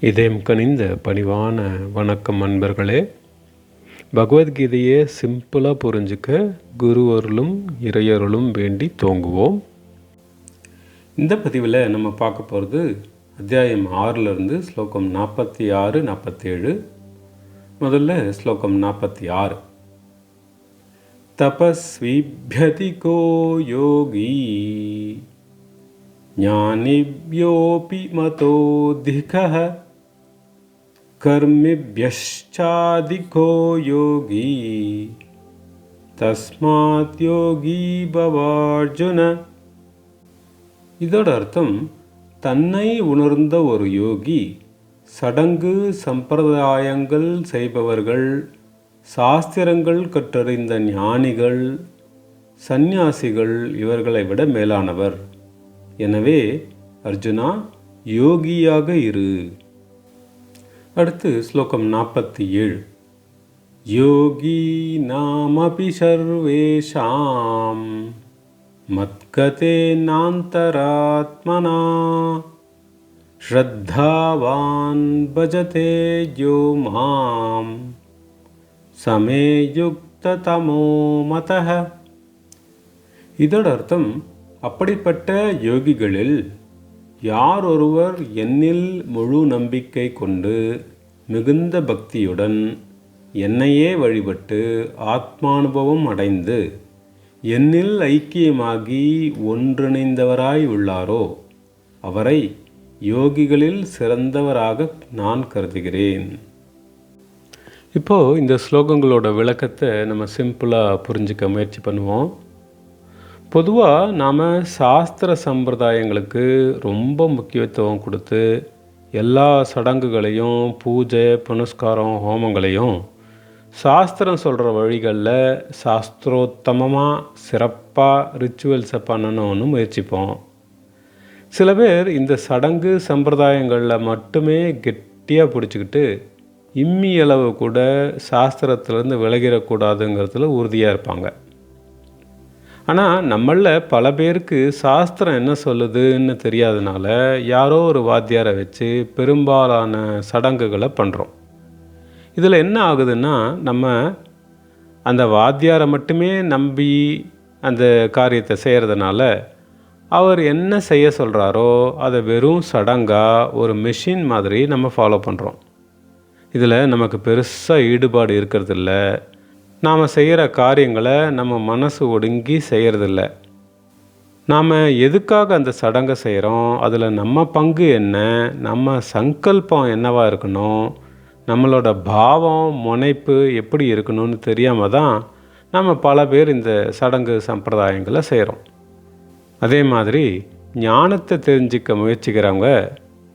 இதயம் கனிந்த பணிவான வணக்கம் அன்பர்களே. பகவத்கீதையை சிம்பிளாக புரிஞ்சுக்க குருவருளும் இறையருளும் வேண்டி தோங்குவோம். இந்த பதிவில் நம்ம பார்க்க போகிறது அத்தியாயம் ஆறிலிருந்து ஸ்லோகம் நாற்பத்தி ஆறு நாற்பத்தேழு முதல்ல ஸ்லோகம் நாற்பத்தி ஆறு. தபஸ்விபியதிகோ யோகி ஞானிபியோபி மதோதிகः कर्मिभ्यश्चाधिको योगी தஸ்மாத் யோகி பவார்ஜுன இதோட அர்த்தம் தன்னை உணர்ந்த ஒரு யோகி சடங்கு சம்பிரதாயங்கள் செய்பவர்கள் சாஸ்திரங்கள் கற்றறிந்த ஞானிகள் சந்நியாசிகள் இவர்களை விட மேலானவர் எனவே அர்ஜுனா யோகியாக இரு அடுத்து ஸ்லோகம் நாற்பத்தி ஏழு. யோகி நாமபி சர்வேஷாம். மத்கதே நாந்தராத்மனா. ஸ்ரத்தாவான் பஜதே யோ மாம். சமேயுக்ததமோ மத இதோட அர்த்தம் அப்படிப்பட்ட யோகிகளில் யார் ஒருவர் என்னில் முழு நம்பிக்கை கொண்டு மிகுந்த பக்தியுடன் என்னையே வழிபட்டு ஆத்மானுபவம் அடைந்து என்னில் ஐக்கியமாகி ஒன்றிணைந்தவராய் உள்ளாரோ அவரை யோகிகளில் சிறந்தவராக நான் கருதுகிறேன். இப்போது இந்த ஸ்லோகங்களோட விளக்கத்தை நம்ம சிம்பிளாக புரிஞ்சிக்க முயற்சி பண்ணுவோம். பொதுவாக நாம் சாஸ்திர சம்பிரதாயங்களுக்கு ரொம்ப முக்கியத்துவம் கொடுத்து எல்லா சடங்குகளையும் பூஜை புனஸ்காரம் ஹோமங்களையும் சாஸ்திரம் சொல்கிற வழிகளில் சாஸ்திரோத்தமமாக சிறப்பாக ரிச்சுவல்ஸை பண்ணணும்னு முயற்சிப்போம். சில பேர் இந்த சடங்கு சம்பிரதாயங்களில் மட்டுமே கெட்டியாக பிடிச்சிக்கிட்டு இம்மி அளவு கூட சாஸ்திரத்திலேருந்து விலகிடக்கூடாதுங்கிறதுல உறுதியாக இருப்பாங்க. ஆனால் நம்மளில் பல பேருக்கு சாஸ்திரம் என்ன சொல்லுதுன்னு தெரியாதனால யாரோ ஒரு வாத்தியாரை வச்சு பெரும்பாலான சடங்குகளை பண்ணுறோம் இதில் என்ன ஆகுதுன்னா நம்ம அந்த வாத்தியாரை மட்டுமே நம்பி அந்த காரியத்தை செய்கிறதுனால அவர் என்ன செய்ய சொல்கிறாரோ அதை வெறும் சடங்காக ஒரு மெஷின் மாதிரி நம்ம ஃபாலோ பண்ணுறோம் இதில் நமக்கு பெருசாக ஈடுபாடு இருக்கிறதில்ல. நாம் செய்கிற காரியங்களை நம்ம மனசு ஒடுங்கி செய்கிறதில்ல நாம் எதுக்காக அந்த சடங்கை செய்கிறோம் அதில் நம்ம பங்கு என்ன? நம்ம சங்கல்பம் என்னவாக இருக்கணும்? நம்மளோட பாவம் முனைப்பு எப்படி இருக்கணும்னு தெரியாமல் தான் நம்ம பல பேர் இந்த சடங்கு சம்பிரதாயங்களை செய்கிறோம் அதே மாதிரி ஞானத்தை தெரிஞ்சிக்க முயற்சிக்கிறவங்க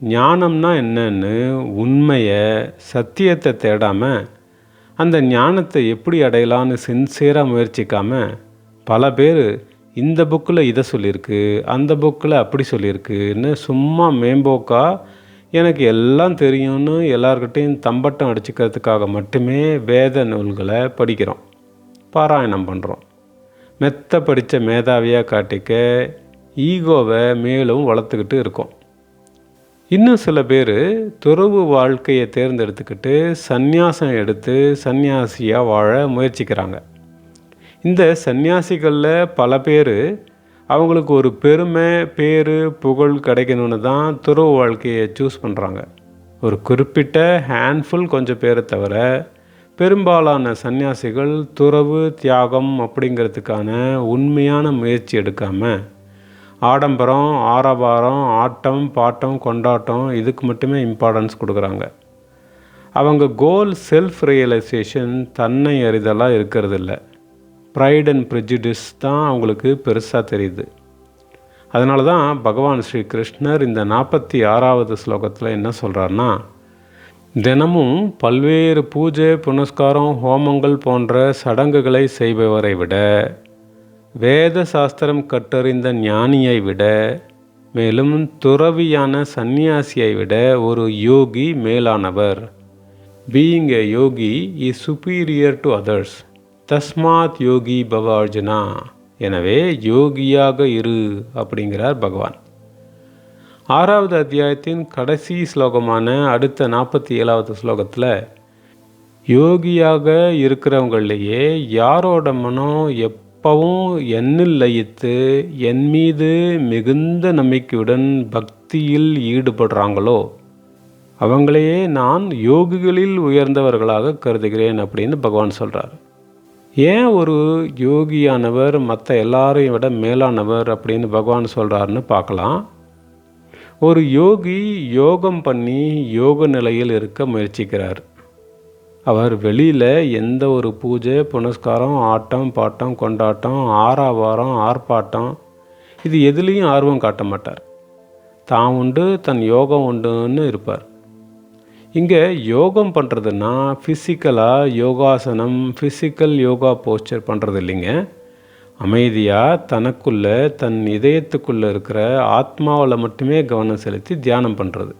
ஞானம்னா என்னன்னு உண்மையை சத்தியத்தை தேடாமல் அந்த ஞானத்தை எப்படி அடையலான்னு சின்சியராக முயற்சிக்காமல் பல பேர் இந்த புக்கில் இதை சொல்லியிருக்கு அந்த புக்கில் அப்படி சொல்லியிருக்குன்னு சும்மா மேம்போக்கா எனக்கு எல்லாம் தெரியும்னு எல்லார்கிட்டையும் தம்பட்டம் அடிச்சுக்கிறதுக்காக மட்டுமே வேத நூல்களை படிக்கிறோம். பாராயணம் பண்ணுறோம் மெத்த படித்த மேதாவியாக காட்டிக்க ஈகோவை மேலும் வளர்த்துக்கிட்டு இருக்கோம். இன்னும் சில பேர் துறவு வாழ்க்கையை தேர்ந்தெடுத்துக்கிட்டு சந்நியாசம் எடுத்து சந்நியாசியாக வாழ முயற்சிக்கிறாங்க. இந்த சந்நியாசிகளில் பல பேர் அவங்களுக்கு ஒரு பெருமை பேர் புகழ் கிடைக்கணும்னு தான் துறவு வாழ்க்கையை சூஸ் பண்ணுறாங்க ஒரு குறிப்பிட்ட ஹேண்ட்ஃபுல் கொஞ்சம் பேரை தவிர பெரும்பாலான சன்னியாசிகள் துறவு தியாகம் அப்படிங்கிறதுக்கான உண்மையான முயற்சி எடுக்காமல் ஆடம்பரம் ஆரவாரம் ஆட்டம் பாட்டம் கொண்டாட்டம் இதுக்கு மட்டுமே இம்பார்ட்டன்ஸ் கொடுக்குறாங்க. அவங்க கோல் செல்ஃப் ரியலைசேஷன் தன்னை அறிதலாக இருக்கிறதில்ல. ப்ரைட் அண்ட் ப்ரிஜிடிஸ் தான் அவங்களுக்கு பெருசாக தெரியுது. அதனால தான் பகவான் ஸ்ரீ கிருஷ்ணர் இந்த நாற்பத்தி ஆறாவது ஸ்லோகத்தில் என்ன சொல்கிறாருன்னா தினமும் பல்வேறு பூஜை புனஸ்காரம் ஹோமங்கள் போன்ற சடங்குகளை செய்பவரை விட வேத சாஸ்திரம் கற்றறிந்த ஞானியை விட மேலும் துறவியான சந்நியாசியை விட ஒரு யோகி மேலானவர். Being a yogi is superior to others தஸ்மாத் யோகி பவ அர்ஜுனா எனவே யோகியாக இரு அப்படிங்கிறார் பகவான். ஆறாவது அத்தியாயத்தின் கடைசி ஸ்லோகமான அடுத்த நாற்பத்தி ஏழாவது ஸ்லோகத்தில் யோகியாக இருக்கிறவங்களையே யாரோட மனம் எப்பவும் என்னில் லயித்து என் மீது மிகுந்த நம்பிக்கையுடன் பக்தியில் ஈடுபடுறாங்களோ அவங்களையே நான் யோகிகளில் உயர்ந்தவர்களாக கருதுகிறேன் அப்படின்னு பகவான் சொல்கிறார் ஏன் ஒரு யோகியானவர் மற்ற எல்லாரையும் விட மேலானவர் அப்படின்னு பகவான் சொல்கிறாருன்னு பார்க்கலாம். ஒரு யோகி யோகம் பண்ணி யோக நிலையில் இருக்க முயற்சிக்கிறார். அவர் வெளியில் எந்த ஒரு பூஜை புனஸ்காரம் ஆட்டம் பாட்டம் கொண்டாட்டம் ஆறாவாரம் ஆர்ப்பாட்டம் இது எதுலேயும் ஆர்வம் காட்ட மாட்டார். தான் உண்டு தன் யோகம் உண்டுன்னு இருப்பார். இங்கே யோகம் பண்ணுறதுன்னா ஃபிசிக்கலாக யோகாசனம் ஃபிசிக்கல் யோகா போஸ்டர் பண்ணுறது இல்லைங்க. அமைதியாக தனக்குள்ளே தன் இதயத்துக்குள்ளே இருக்கிற ஆத்மாவில் மட்டுமே கவனம் செலுத்தி தியானம் பண்ணுறது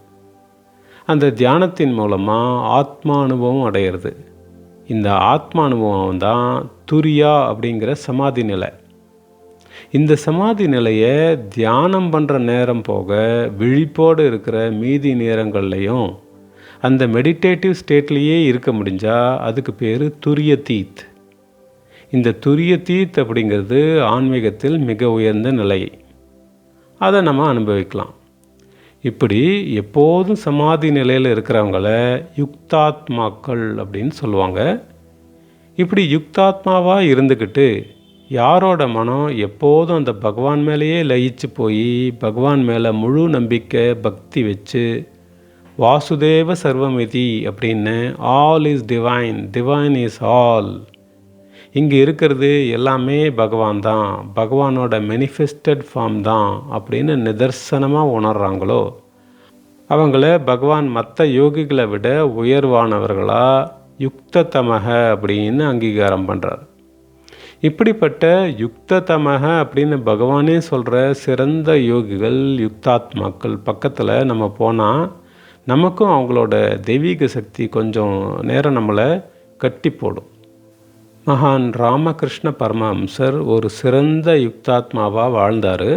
அந்த தியானத்தின் மூலமாக ஆத்மா அனுபவம் அடையிறது. இந்த ஆத்மா அனுபவம் தான் துரியா அப்படிங்கிற சமாதி நிலை. இந்த சமாதி நிலையை தியானம் பண்ணுற நேரம் போக விழிப்போடு இருக்கிற மீதி நேரங்கள்லையும் அந்த மெடிடேட்டிவ் ஸ்டேட்லேயே இருக்க முடிஞ்சால் அதுக்கு பேர் துரிய தீத். இந்த துரிய தீத் அப்படிங்கிறது ஆன்மீகத்தில் மிக உயர்ந்த நிலை. அதை நம்ம அனுபவிக்கலாம். இப்படி எப்போதும் சமாதி நிலையில் இருக்கிறவங்கள யுக்தாத்மாக்கள் அப்படின்னு சொல்லுவாங்க. இப்படி யுக்தாத்மாவாக இருந்துக்கிட்டு யாரோட மனம் எப்போதும் அந்த பகவான் மேலேயே லயிச்சு போய் பகவான் மேலே முழு நம்பிக்கை பக்தி வச்சு வாசுதேவ சர்வமிதி அப்படின்னு all is divine divine is all இங்கே இருக்கிறது எல்லாமே பகவான் தான். பகவானோட மெனிஃபெஸ்டட் ஃபார்ம் தான் அப்படின்னு நிதர்சனமாக உணர்கிறாங்களோ அவங்கள பகவான் மற்ற யோகிகளை விட உயர்வானவர்களாக யுக்ததமக அப்படின்னு அங்கீகாரம் பண்ணுறார் இப்படிப்பட்ட யுக்ததமக அப்படின்னு பகவானே சொல்கிற சிறந்த யோகிகள் யுக்தாத்மாக்கள் பக்கத்தில் நம்ம போனால் நமக்கும் அவங்களோட தெய்வீக சக்தி கொஞ்சம் நேரம் நம்மளை கட்டி போடும். மகான் ராமகிருஷ்ண பரமஹம்சர் ஒரு சிறந்த யுக்தாத்மாவாக வாழ்ந்தார்.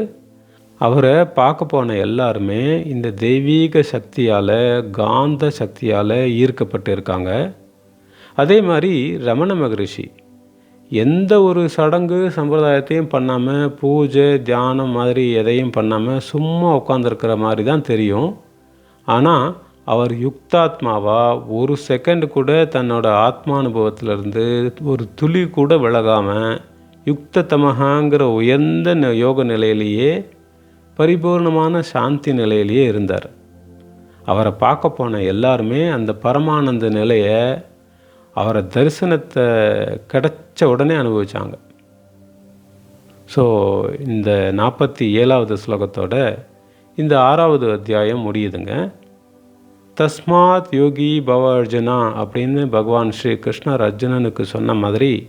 அவரை பார்க்க போன எல்லாருமே இந்த தெய்வீக சக்தியால் காந்த சக்தியால் ஈர்க்கப்பட்டு இருக்காங்க அதே மாதிரி ரமண மகரிஷி எந்த ஒரு சடங்கு சம்பிரதாயத்தையும் பண்ணாமல் பூஜை தியானம் மாதிரி எதையும் பண்ணாமல் சும்மா உட்காந்துருக்கிற மாதிரி தான் தெரியும். ஆனால் அவர் யுக்தாத்மாவா ஒரு செகண்ட் கூட தன்னோட ஆத்மானுபவத்திலிருந்து ஒரு துளி கூட விலகாமல் யுக்ததமகாங்கிற உயர்ந்த ந- யோக நிலையிலேயே பரிபூர்ணமான சாந்தி நிலையிலேயே இருந்தார். அவரை பார்க்க போன எல்லாருமே அந்த பரமானந்த நிலையை அவரை தரிசனத்தை கிடைச்ச உடனே அனுபவித்தாங்க ஸோ இந்த நாற்பத்தி ஏழாவது ஸ்லோகத்தோட இந்த ஆறாவது அத்தியாயம் முடியுதுங்க. தஸ்மாத் யோகி பவ அர்ஜுனா அப்படின்னு பகவான் ஸ்ரீ கிருஷ்ணர் அர்ஜுனனுக்கு சொன்ன மாதிரி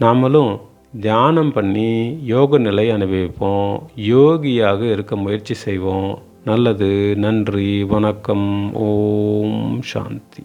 நாமளும் தியானம் பண்ணி யோக நிலை அனுபவிப்போம். யோகியாக இருக்க முயற்சி செய்வோம். நல்லது நன்றி வணக்கம் ஓம் சாந்தி.